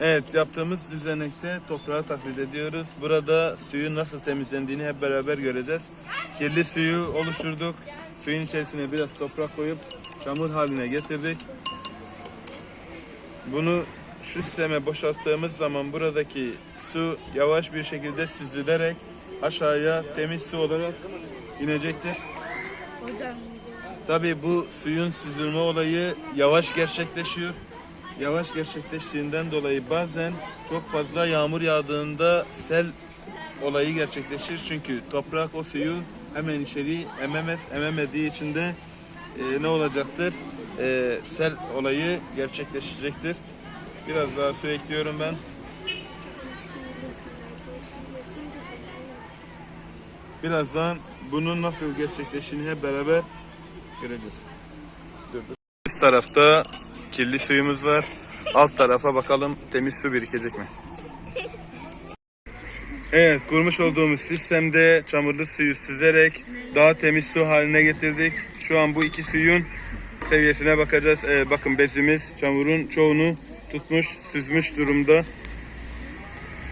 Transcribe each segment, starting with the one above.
Evet yaptığımız düzenekte toprağı taklit ediyoruz. Burada suyun nasıl temizlendiğini hep beraber göreceğiz. Kirli suyu oluşturduk. Suyun içerisine biraz toprak koyup çamur haline getirdik. Bunu şu sisteme boşalttığımız zaman buradaki su yavaş bir şekilde süzülerek aşağıya temiz su olarak inecektir. Hocam. Tabii bu suyun süzülme olayı yavaş gerçekleşiyor. Yavaş gerçekleştiğinden dolayı bazen çok fazla yağmur yağdığında sel olayı gerçekleşir. Çünkü toprak o suyu hemen içeri ememez. Ememediği için de e, ne olacaktır? E, sel olayı gerçekleşecektir. Biraz daha su ekliyorum ben. Birazdan bunun nasıl gerçekleştiğini hep beraber göreceğiz. Dur. Üst tarafta kirli suyumuz var. Alt tarafa bakalım temiz su birikecek mi? Evet, kurmuş olduğumuz sistemde çamurlu suyu süzerek daha temiz su haline getirdik. Şu an bu iki suyun seviyesine bakacağız. Ee, bakın bezimiz çamurun çoğunu tutmuş, süzmüş durumda.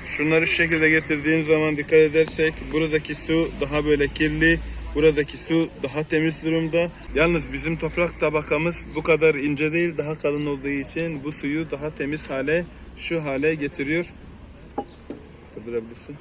Şunları şu şekilde getirdiğim zaman dikkat edersek buradaki su daha böyle kirli, buradaki su daha temiz durumda. Yalnız bizim toprak tabakamız bu kadar ince değil, daha kalın olduğu için bu suyu daha temiz hale, şu hale getiriyor. Kaldırabilirsin.